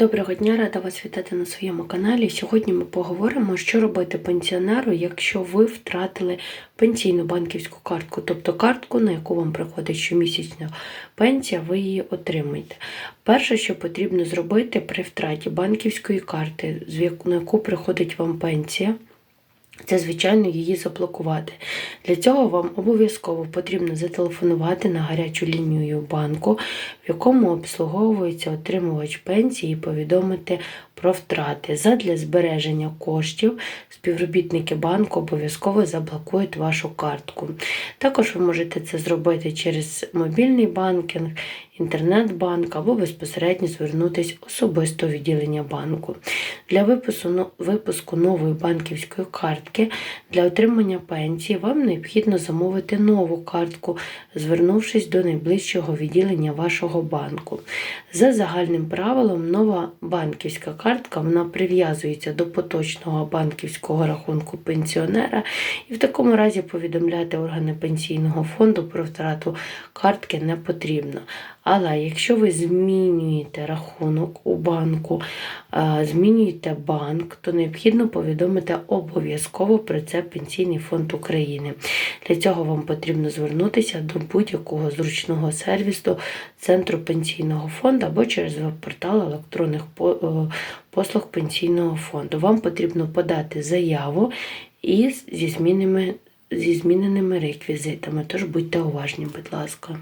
Доброго дня, рада вас вітати на своєму каналі. Сьогодні ми поговоримо, що робити пенсіонеру, якщо ви втратили пенсійну банківську картку, тобто картку, на яку вам приходить щомісячна пенсія, ви її отримаєте. Перше, що потрібно зробити при втраті банківської карти, на яку приходить вам пенсія. Це, звичайно, її заблокувати. Для цього вам обов'язково потрібно зателефонувати на гарячу лінію банку, в якому обслуговується отримувач пенсії, і повідомити про втрати. Задля збереження коштів співробітники банку обов'язково заблокують вашу картку. Також ви можете це зробити через мобільний банкінг, інтернет-банк або безпосередньо звернутися особисто в відділення банку. Для випуску, нової банківської картки для отримання пенсії вам необхідно замовити нову картку, звернувшись до найближчого відділення вашого банку. За загальним правилом, нова банківська картка вона прив'язується до поточного банківського рахунку пенсіонера і в такому разі повідомляти органи пенсійного фонду про втрату картки не потрібно. Але якщо ви змінюєте рахунок у банку, е, змінюєте банк, то необхідно повідомити обов'язково про це Пенсійний фонд України. Для цього вам потрібно звернутися до будь-якого зручного сервісу Центру пенсійного фонду або через веб-портал електронних е, послуг пенсійного фонду. Вам потрібно подати заяву і зі змінними, зі зміненими реквізитами, тож будьте уважні, будь ласка.